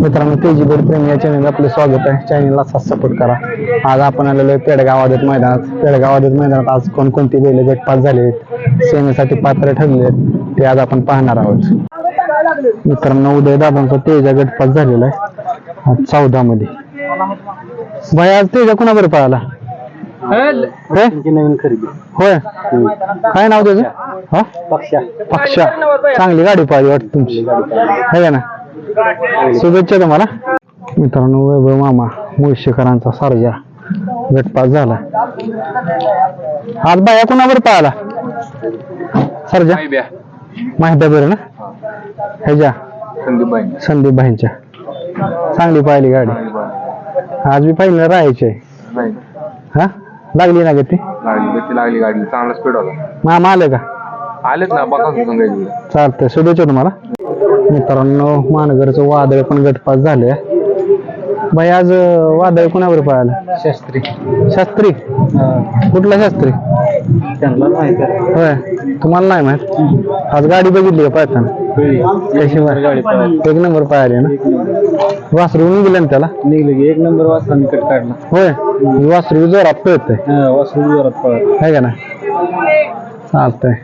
मित्रांनो तेजी बैल प्रेमी या चॅनल आपलं स्वागत आहे. चॅनलला साथ सपोर्ट करा. आज आपण आलेलो आहे पेडगाव आदत मैदानात. पेडगाव आदत मैदानात आज कोणकोणती बैल गटपास झाले आहेत? सेनेसाठी पात्र ठरले आहेत. ते आज आपण पाहणार आहोत. मित्रांनो उदय दादांचा तेजा गटपास झालेला आहे. चौदा मध्ये भाई आज तेजा कुणाबर पाहिला होय नवीन खरेदी होय? काय नाव त्याचं हा? पक्षा. पक्षा चांगली गाडी पाहिली वाटत तुमची. है का ना? शुभेच्छा तुम्हाला. मित्रांनो वैभव मामा मुळशेकरांचा सारजा गटपास झाला. आज बाया कुणावर पाहिला? सरजा? माहिती बरं ना? ह्याच्या? संदीप भाईंच्या चांगली पाहिली गाडी. आज मी पाहिलं राहायची हा? लागली ना गती? लागली गाडी चांगला स्पीड होता. मामा आलं का? आलेच ना बघा चालतंय. शुभेच्छा तुम्हाला. मित्रांनो मानगरचं वादळ पण गटपास झाले बाई आज वादळ कोणावर पळालं? शास्त्री. शास्त्री? कुठला शास्त्री? त्यांना माहिती. होय. तुम्हाला नाही माहीत? आज गाडी बघितली का पळताना? कशी. एक नंबर पळाली. ना? वासरू निघलं ना त्याला? निघलं की एक नंबर वासरा कट काढला. होय. वासरू जोरात पळतंय. हा, वासरू जोरात पळाला आहे का ना चालतंय.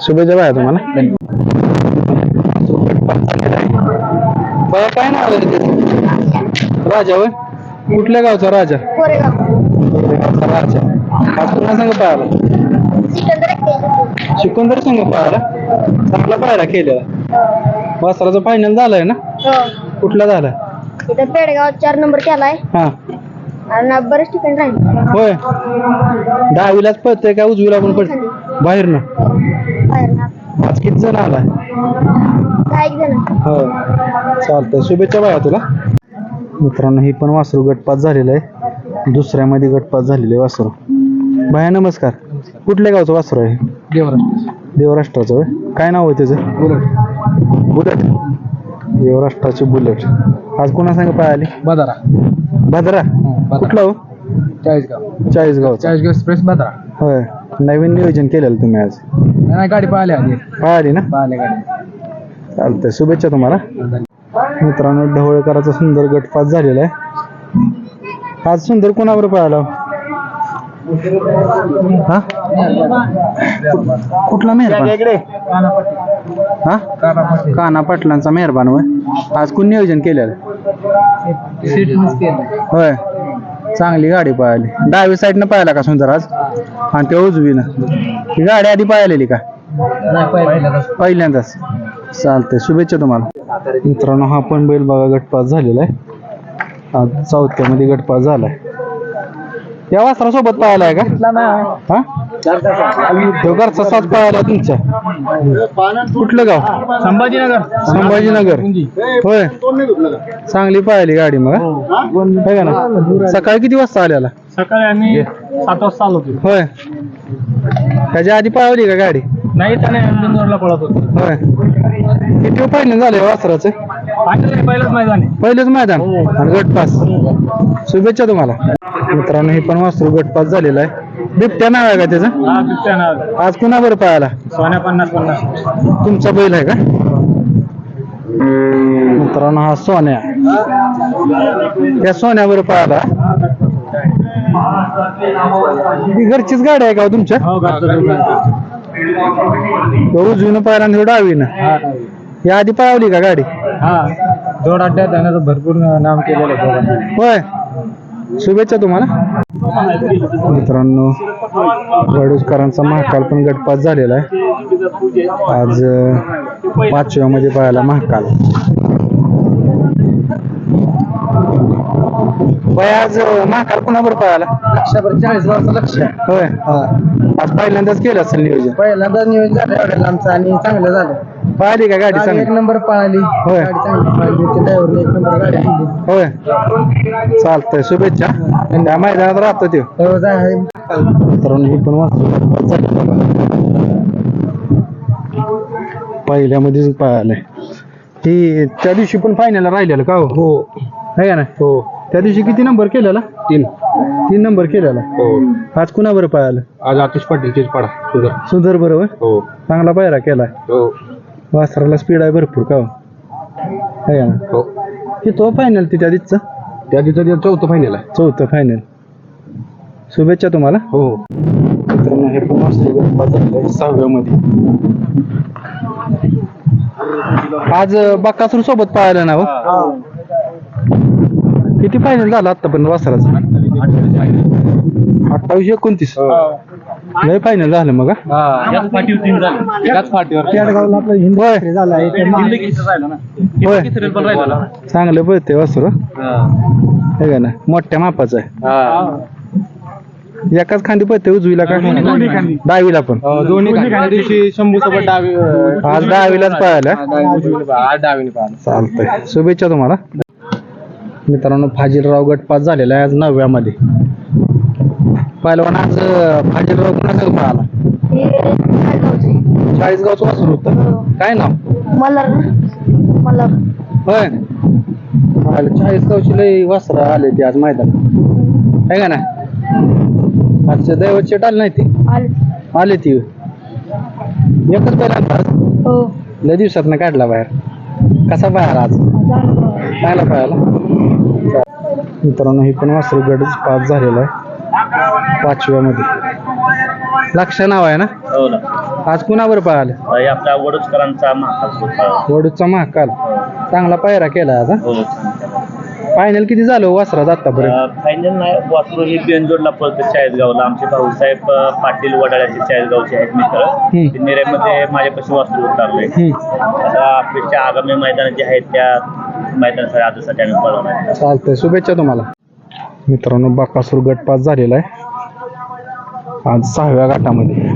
शुभेच्छा बाया तुम्हाला. बाया काय नाव आहे त्याचं? राजा होय? कुठल्या गावचा राजा? कोरेगावचा राजा. आज पुन्हा संघ पाहायला? शिकंदर संघ पाहायला? चांगला पाहायला केलेला. वासराचा फायनल झालाय ना? कुठला झाला? इथं पेडगाव चार नंबर केलाय. हा. आणि बरेच ठिकाणी राहिले. होय. दहावीलाच पळतंय का? उजवीला पण पडत बाहेर ना आज किती जण आलाय? हो. चालतंय. शुभेच्छा बाया तुला. मित्रांनो ही पण वासरू गटपात झालेलं आहे. दुसऱ्यामध्ये गटपात झालेलं आहे वासरू. बाया नमस्कार. कुठल्या गावचं वासरू आहे? देवराष्ट्राचं होय? काय नाव आहे त्याचं? बुलेट. देवराष्ट्राचे बुलेट. आज कोणा सांग पाहिली बदारा. भद्रा कुठला हो? चाळीसगाव. चाळीसगाव. चाळीसगाव एक्सप्रेस बदारा. होय. नवीन नियोजन केलेलं तुम्ही आज. नाही गाडी पाहिली आधी. पाहिली ना? पाहिली गाडी. चालतंय. शुभेच्छा तुम्हाला. मित्रांनो ढवळकराचा सुंदर गटपात झालेला आहे. आज सुंदर कोणावर पाहिला हा? कुठला मेहरबान? हा? काना पाटलांचा मेहरबान होय. आज कोण नियोजन केलेलं? होय. चांगली गाडी पाहिली डावी साईडनं पाहिला का सुंदर आज? आणि ते उजवीनं. ही गाडी आधी पाहिलेली का? पहिल्यांदाच. चालतंय. शुभेच्छा तुम्हाला. मित्रांनो हा पण बैल बघा गटपास झालेला आहे. आज चौथ्यामध्ये गटपास झालाय. या वासरा सोबत पाहायला का? हा? तो घरचा साथ पाहायला तुमच्या. कुठलं गाव? संभाजीनगर. संभाजीनगर. होय. चांगली पाहिली गाडी मग हा? है का ना सकाळी किती वाजता आल्याला? सकाळी आम्ही सात वाजता आलो होय. त्याच्या आधी पाहिली का गाडी? नाही त्याने इंदोरला पळत होतो. होय. किती पाहिलं झालं वासराचं फायनल पहिलंच मैदान आहे. पहिलेच मैदान? आणि गटपास? शुभेच्छा तुम्हाला. मित्रांनो हे पण वासरू गटपास झालेला आहे. बिबट्या नाव आहे का त्याचं? हा बिबट्या नाव आज कुणाबर पाहायला सोन्या पन्नास पन्नास. तुमचा बैल आहे का? मित्रांनो हा सोन्या. त्या सोन्यावर पाहायला ही घरचीच गाडी आहे का हो तुमच्या? हो उजवीनं पाहिला आणि डावीनं या आधी पळवली का गाडी? हा. जोड अड्ड्यात त्यानं भरपूर नाम केलेलं आहे दोघांनी. होय. शुभेच्छा तुम्हाला. मित्रांनो वडूजकरांचा महाकाल पण गटपास झालेला आहे. आज अं, पाचव्या मध्ये पाहायला महाकाल. आज महाकाल कुणावर पाहायला लक्षाभर चाळीस वर्ष लक्ष. होय. आज पहिल्यांदाच केलं असेल नियोजन. पहिल्यांदा नियोजन झालं एवढ्या लांबचं आणि चांगलं झालं. पाहिली का गाडी गाडी एक चांगली नंबर पळाली. होय. गाडी चांगली पळाली. ते ड्रायव्हरने एक नंबर गाडी दिली. होय. चालतंय. शुभेच्छा. त्या मैदानात राहतो त्यो. हो, जा- मित्रांनो ही पण वाचू पहिल्यामध्येच पाहिलंय ही त्या दिवशी पण फायनल राहिलेलं का हो. आहे का ना हो. त्या दिवशी किती नंबर केलेला? तीन. तीन नंबर केलेला. हो. आज कुणा बरं पाहिलं आज आतिश पाटीलचीच पडा सुंदर. सुंदर बरोबर? हो. चांगला पायरा केलाय. हो. वासराला स्पीड आहे भरपूर का हो? आहे का ना हो. किती फायनल तिच्या आधीच त्या तिथं चौथं फायनल आहे. चौथं फायनल शुभेच्छा तुम्हाला. हो. मित्रांनो हे पण सहाव्यामध्ये. आज बक्कासूर सोबत पाहायला ना हो. किती फायनल झाला आतापर्यंत वासराचं? अठ्ठावीस एकोणतीस. लय फायनल झालं मग हा? याच फाटीवर तीन झाले. याच फाटीवर होय. होय. चांगलं पळते वासर. हे. का ना मोठ्या मापाचं आहे. एकाच खांदी पळते उजवीला का? डावीला पण. दोन्ही त्या दिवशी शंभू सोबत डावी आज डावीलाच पळायला. आज डावीने पाहिलं चालतंय. शुभेच्छा तुम्हाला. मित्रांनो फाजीलराव गट पास झालेला आहे आज नवव्यामध्ये. पहिलवान आज फाजीलराव कुणाचा पळाला? हे चाळीसगावचे. वासरू होतं. काय नाव? मल्हार. मल्हार. होय. आलं चाळीसगावची लई वासरं आले ते आज मैदान आहे का ना आजचे दैवत शेट आले नाही ते? आले आले ती एकच पहिल्यांदा आज हो. लय दिवसात काढला बाहेर. कसा बाहेर आज? चांगला पाहायला मित्रांनो ही पण वासरू गड पास झालेला आहे. पाचव्यामध्ये. लक्ष नाव आहे ना? हो आज कुणावर पाहाल हे आपल्या वडोदकरांचा महाकाल वडूचा महाकाल. चांगला पायरा केला आता. हो. फायनल किती झालं हो वासरात आतापर्यंत? फायनल नाही वासरू हे बेंजोडला पळतं चाळीसगावला. आमचे भाऊसाहेब पाटील वडाळ्याचे चाळीसगावचे आहेत मित्र. नेऱ्यामध्ये माझ्यापाशी वासरू उतरले. आता आपल्या आगामी मैदान जे आहेत त्या मैदानासाठी आजसाठी आम्ही पळवणार आहे. चालतंय शुभेच्छा तुम्हाला. मित्रांनो बाकासूर गट पास झालेला आहे. आज सहाव्या गटामध्ये.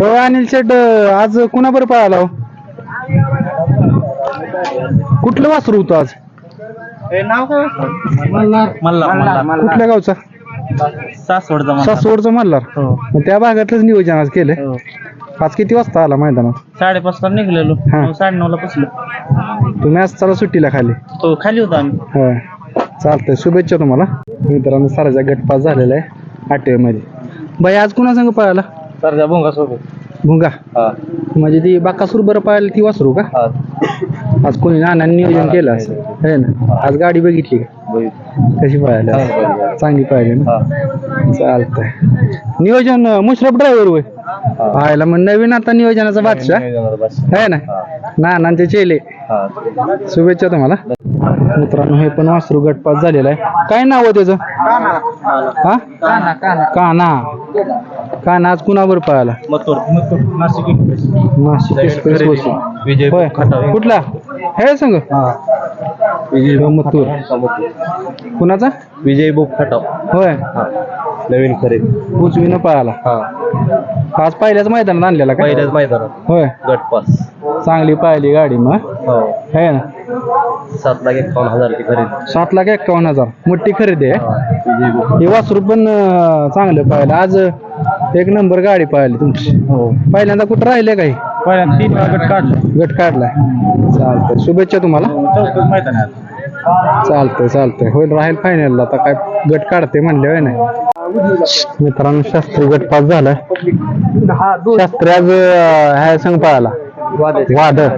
हो अनिल शेट आज कुणाबरोबर पळाला हो? कुठलं वासरू होतं आज? कुठल्या गावचा? सासवडचा मल्हार. मग त्या भागातलंच नियोजन आज केलंय. आज किती वाजता आला मैदानात? साडेपाच ला निघलेलो. हा. साडे नऊ ला बसलो. तुम्ही आज चला सुट्टीला खाली. तो खाली होता आम्ही. होय. चालतंय शुभेच्छा तुम्हाला. मित्रांनो साराचा गट पास झालेला आहे आठव्यामध्ये बाई आज कुणा संग पळाला? सरजा भोंगा सोबत भुंगा? हा. म्हणजे ती बाकासूर बरं पाहिलं ती वासरू का? हा. आज कोणी नानांनी नियोजन केलं असं. है ना? आज गाडी बघितली का? कशी पाहायला चांगली पाहिजे ना? चालतंय. नियोजन अं, मुश्रफ ड्रायव्हर होय? पाहायला. मग नवीन आता नियोजनाचा बादशाह. आहे ना? नानांचे चेले. शुभेच्छा तुम्हाला. मित्रांनो हे पण वासरू गटपास झालेला आहे. काय नाव आहे त्याचं? हा? काना. काना आज कुणावर पळाला? मथुर. नाशिक एक्सप्रेस बसून होय. कुठला? हे सांग. मथुर. कुणाचा? विजय बुक खटाव. होय. नवीन खरेदी. उजवीनं पळाला. हा. आज पहिल्याच मैदानात आणलेला का? पहिल्याच मैदानात. होय. गटपास चांगली पाहिली गाडी मग. हो. है ना? सात लाख एकावन्न हजारची खरेदी. सात लाख एक्कावन्न हजार. मोठी खरेदी आहे. हे. वासरू पण अं, चांगलं पाहिलं. आज अं, एक नंबर गाडी पाहिली तुमची. हो. पहिल्यांदा कुठं राहिले काही? पहिल्यांदा तीन वेळा गट काढलं. गट काढलाय चालतंय. शुभेच्छा तुम्हाला. चौथं मैदान आहे आता. चालतंय चालतंय. होईल राहील फायनल आता काय गट काढते म्हणले होय नाही. मित्रांनो शास्त्री गट पास झालाय. शास्त्री आज ह्या संघ पळाला. वादळ.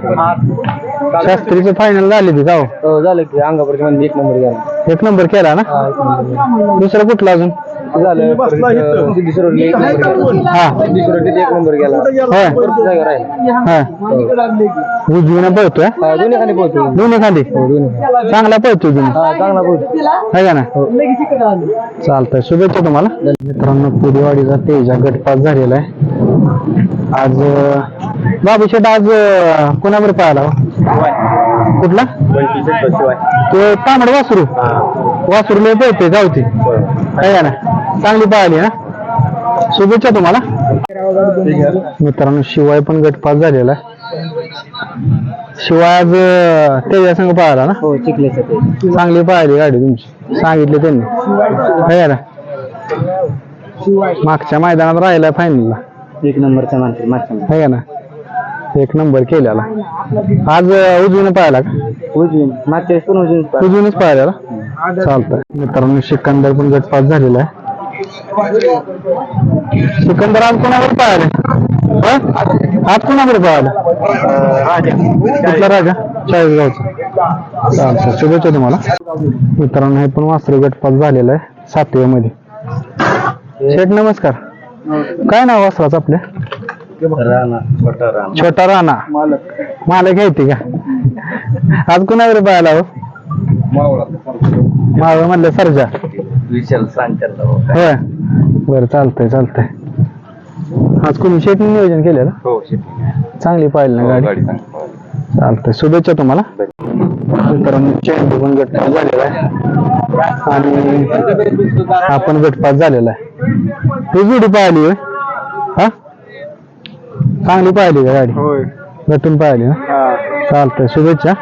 शास्त्रीचं फायनल झाली ती गाव हो झालं की अंगापूरच्या मध्ये एक नंबर एक नंबर केला ना? दुसरा कुठला अजून? झालं परत सिद्धी सरोवरला एक नंबर गेला. हा. सिद्धी सरोवरला एक नंबर गेला. होय परत जागा राहिला. हा. उजवीनं पळतोय? हा, दोन्ही खाली पोहोचतो दोन्ही खाली? दोन्ही चांगला पळतोय तुम्ही. हा चांगला पोहोचतो आहे का ना? चालतंय. शुभेच्छा तुम्हाला. मित्रांनो पुरीवाडीचा तेजा गटपास झालेला आहे. आज अं, बाबू शेट आज अं, कोणावर पाहिला हो? कुठला? ते तांबड वासरू. वासरू लय पळते गावती आहे का ना चांगली पाहिली ना शुभेच्छा तुम्हाला. मित्रांनो शिवाय पण गटपास झालेला शिवाय आज तेजा संघ पाहिला ना? हो चांगली पाहिली गाडी तुमची. सांगितले त्यांनी. है ना मागच्या मैदानात राहिला फायनलला एक नंबरचा मागच्या है ना? एक नंबर केलेला. आज अं, उजवीनं पाहिला का? उजवीन. मागच्या वेळेस पण उजवीन उजवीनच पाहिलेला? चालतंय. मित्रांनो सिकंदर पण गटपास झालेला आहे. सिकंदर आज कोणावर पाहिले आज कोणावर पाहिलं कुठला राजा? चाळीसगावचा. चालतं शुभेच्छा तुम्हाला. मित्रांनो हे पण वासरे गटपात झालेला आहे सातव्या मध्ये शेठ नमस्कार. काय नाव वासराचं आपल्या छोटा राणा. मालक. घ्यायची का? आज कुणावर पाहायला हो? मावळ. म्हणलं सरजा. विशाल सांगतात होय. बरं चालतंय चालतंय. आज कोणी शेट नियोजन केलेलं? हो चांगली पाहिली ना गाडी? चालतंय शुभेच्छा तुम्हाला. मित्रांनो चेंडू पण गटपास झालेला आहे. आणि आपण गटपास झालेला आहे. ही जोडी पाहिली हा? चांगली पाहिली का गाडी? होय. गटून पाहिली ना? चालतंय. शुभेच्छा.